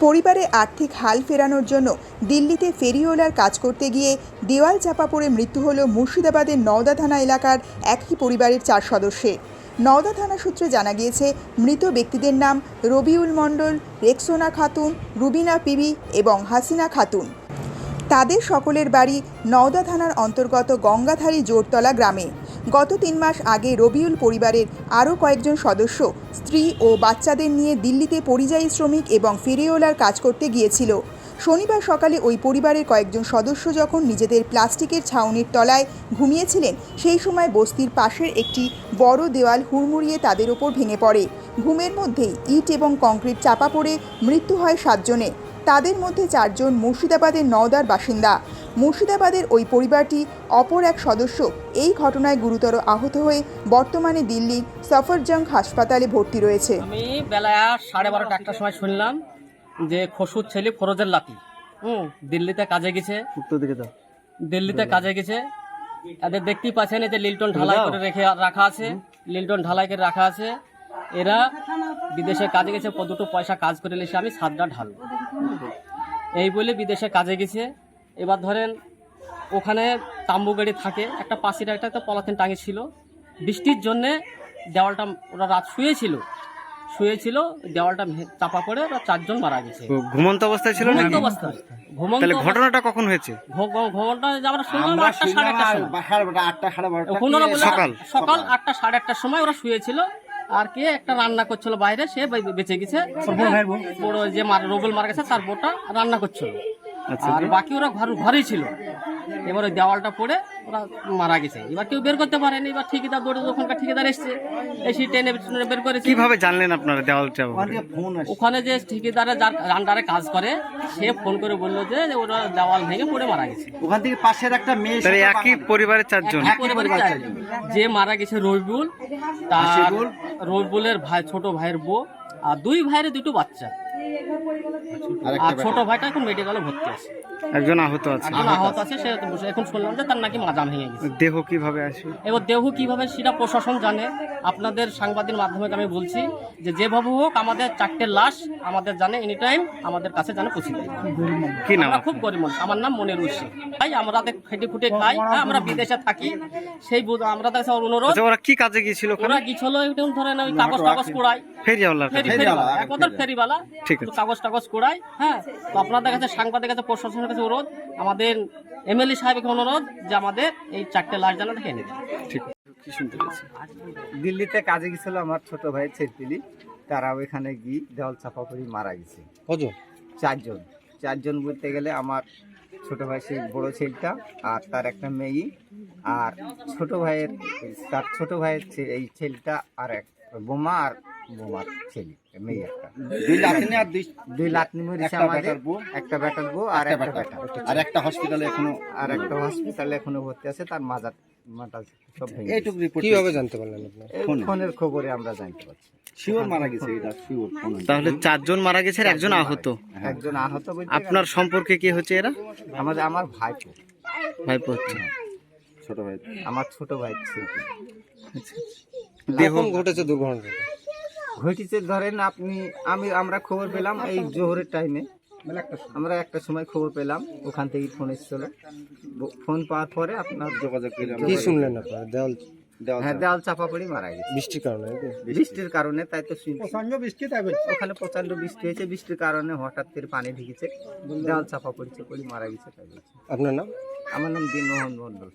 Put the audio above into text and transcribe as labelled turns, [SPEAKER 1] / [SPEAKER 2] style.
[SPEAKER 1] পরিবারে আর্থিক হাল ফেরানোর জন্য দিল্লিতে ফেরিওলার কাজ করতে গিয়ে দেওয়াল চাপা পড়ে মৃত্যু হল মুর্শিদাবাদের নওদা থানা এলাকার একই পরিবারের চার সদস্যের। নওদা থানা সূত্রে জানা গিয়েছে, মৃত ব্যক্তিদের নাম রবিউল মণ্ডল, রেক্সোনা খাতুন, রুবিনা পিবি এবং হাসিনা খাতুন। তাদের সকলের বাড়ি নওদা থানার অন্তর্গত গঙ্গাধারী জোরতলা গ্রামে। গত তিন মাস আগে রবিউল পরিবারের আরও কয়েকজন সদস্য স্ত্রী ও বাচ্চাদের নিয়ে দিল্লিতে পরিযায়ী শ্রমিক এবং ফেরিওলার কাজ করতে গিয়েছিল। শনিবার সকালে ওই পরিবারের কয়েকজন সদস্য যখন নিজেদের প্লাস্টিকের ছাউনির তলায় ঘুমিয়েছিলেন, সেই সময় বস্তির পাশের একটি বড় দেওয়াল হুড়মুড়িয়ে তাদের ওপর ভেঙে পড়ে। ঘুমের মধ্যেই ইট এবং কংক্রিট চাপা পড়ে মৃত্যু হয় সাতজনের। তাদের মধ্যে চারজন মুর্শিদাবাদের নওদার বাসিন্দা। মুর্শিদাবাদের ওই পরিবারটি অপর এক সদস্য এই ঘটনায় গুরুতর আহত হয়ে বর্তমানে দিল্লির সফরজং হাসপাতালে ভর্তি রয়েছে।
[SPEAKER 2] আমি বেলা সাড়ে বারোটা একটার সময় শুনলাম যে খসুর ছেলে ফরোজের লাতি হুম দিল্লিতে কাজে গেছে।
[SPEAKER 3] উত্তর দিকে দাও
[SPEAKER 2] দিল্লিতে কাজে গেছে। এদের দেখতেই পাচ্ছেন যে লিল্টন ঢালাই করে রেখে রাখা আছে। লিল্টন ঢালাই করে রাখা আছে। এরা বিদেশে কাজে গেছে দুটো পয়সা কাজ করে এসে আমি সাতটা ঢাল। এই বলে বিদেশে কাজে গেছে। এবার ধরেন ওখানে তাম্বু গাড়ি থাকে একটা পাশির একটা একটা পলাথিন টাঙিয়ে ছিল। বৃষ্টির জন্যে দেওয়ালটা ওরা রাত শুয়েছিল। শুয়েছিল দেওয়ালটা চাপা পড়ে ওরা চারজন মারা গেছে।
[SPEAKER 3] তো ঘুমন্ত অবস্থায় ছিল
[SPEAKER 2] ঘুমন্ত অবস্থায়। ঘুমন্ত
[SPEAKER 3] তাহলে ঘটনাটা কখন হয়েছে?
[SPEAKER 2] আমরা শুনলাম আটটা সাড়ে সময়।
[SPEAKER 3] সকাল।
[SPEAKER 2] সকাল আটটা সাড়ে আটটার সময় ওরা শুয়েছিল। আর কে একটা রান্না করছিল বাইরে সে বেঁচে গেছে। বড় যে মার- রোবেল মারা গেছে তার বোটা রান্না করছিল। আর বাকি ওরা ঘর ঘরেই ছিল। এবার ওই দেওয়ালটা পড়ে ওরা মারা গেছে। এবার কেউ বের করতে পারেনি। এবার ঠিকাদার দৌড়ে ওখানকার ঠিকাদার এসছে এসে টেনে টেনে বের করেছে।
[SPEAKER 3] কীভাবে জানলেন আপনারা দেওয়ালটা?
[SPEAKER 2] ওখানে যে ঠিকাদারে যার রান্ডারে কাজ করে সে ফোন করে বলল যে ওরা দেওয়াল ভেঙে পড়ে মারা গেছে।
[SPEAKER 4] ওখান থেকে পাশের একটা মেয়ে
[SPEAKER 3] একই পরিবারের চারজন?
[SPEAKER 2] একই পরিবারের চারজন। যে মারা গেছে রবিবুল তার রবিবুলের ভাই ছোট ভাইয়ের বউ আর দুই ভাইয়ের দুটো বাচ্চা। আর ছোট ভাইটা এখন মেডিকেলে ভর্তি আছে।
[SPEAKER 3] একজন আহত আছে।
[SPEAKER 2] একজন আহত আছে সে এখন শুনলাম যে তার নাকি মাজা ভেঙে গেছে।
[SPEAKER 3] দেহ কীভাবে আসে
[SPEAKER 2] এবার দেহ কীভাবে সেটা প্রশাসন জানে। আপনাদের সাংবাদিক মাধ্যমে আমি বলছি যে যেভাবে হোক আমাদের চারটে লাশ আমাদের জানে এনি টাইম আমাদের কাছে জানে পৌঁছে দেয়।
[SPEAKER 3] কি নাম
[SPEAKER 2] আমরা খুব গরিব মানুষ। আমার নাম মনির উসি ভাই আমরা খেটে খুটে খাই হ্যাঁ, আমরা বিদেশে থাকি। সেই আমরা কাছে অনুরোধ
[SPEAKER 3] আচ্ছা ওরা কি কাজে গিয়েছিল
[SPEAKER 2] ওরা গিয়েছিল ধরেন ওই কাগজ টাগজ কুড়াই। ফেরিওয়ালা এক কথার ফেরিওয়ালা।
[SPEAKER 3] ঠিক।
[SPEAKER 2] তো কাগজ টাগজ কুড়াই হ্যাঁ? তো আপনাদের কাছে সাংবাদিক কাছে প্রশাসনের কাছে অনুরোধ আমাদের এমএলএ সাহেবকে অনুরোধ যে আমাদের এই চারটে লাশ জানা দেখে দেয়
[SPEAKER 3] ঠিক। কি শুনতে
[SPEAKER 4] দিল্লিতে কাজে গেছিল আমার ছোট ভাই ছেলপিলি। তারা ওইখানে গিয়ে দেওয়াল চাপা করে মারা গেছে।
[SPEAKER 3] কজন?
[SPEAKER 4] চারজন। চারজন বলতে গেলে আমার ছোট ভাই সেই বড় ছেলেটা আর তার একটা মেয়ে আর ছোট ভাইয়ের তার ছোট ভাইয়ের এই ছেলেটা আর এক বোমা আর বোমার ছেলে মেয়ে একটা।
[SPEAKER 5] দুই লাতিনি আর দুই
[SPEAKER 4] দুই লাতনি মরিছে
[SPEAKER 5] একটা
[SPEAKER 4] আমাদের। একটা বেটার বউ আর
[SPEAKER 5] একটা আর হসপিটালে এখনও
[SPEAKER 4] আর একটা হসপিটালে এখনও ভর্তি আছে তার মাজার মাথা সব ভেঙে
[SPEAKER 5] এইটুকু রিপোর্ট
[SPEAKER 3] কীভাবে জানতে পারলেন
[SPEAKER 4] ফোনের খবরে আমরা জানতে পারছি।
[SPEAKER 5] শিওর মারা গেছে এটা শিওর
[SPEAKER 3] তাহলে চারজন মারা গেছে আর একজন আহত?
[SPEAKER 4] একজন আহত
[SPEAKER 3] আপনার সম্পর্কে কি হচ্ছে এরা?
[SPEAKER 4] আমাদের আমার ভাই
[SPEAKER 3] ভাইপো হচ্ছে।
[SPEAKER 5] ছোট ভাই।
[SPEAKER 4] আমার ছোট ভাই ছিল।
[SPEAKER 3] দেহ ঘটেছে দুর্ঘটনা
[SPEAKER 4] ঘটিছে ধরেন আপনি আমি আমরা খবর পেলাম এই জোহরের টাইমে আমরা একটা সময় খবর পেলাম ওখান থেকে ফোন এসেছিল। ফোন পাওয়ার পরে আপনার
[SPEAKER 5] যোগাযোগ করে
[SPEAKER 3] কি শুনলেন আপনারা? দেওয়াল
[SPEAKER 4] হ্যাঁ দেওয়াল চাপা পড়ে মারা গেছে।
[SPEAKER 3] বৃষ্টির কারণে
[SPEAKER 4] বৃষ্টির কারণে তাই তো শুনছি। ওখানে প্রচণ্ড বৃষ্টি হয়েছে বৃষ্টির কারণে হঠাৎ করে পানি ঢুকেছে। দেওয়াল চাপা পড়েছে পড়ে মারা গেছে তাই
[SPEAKER 3] আপনার নাম?
[SPEAKER 4] আমার নাম দিনমোহন মন্ডল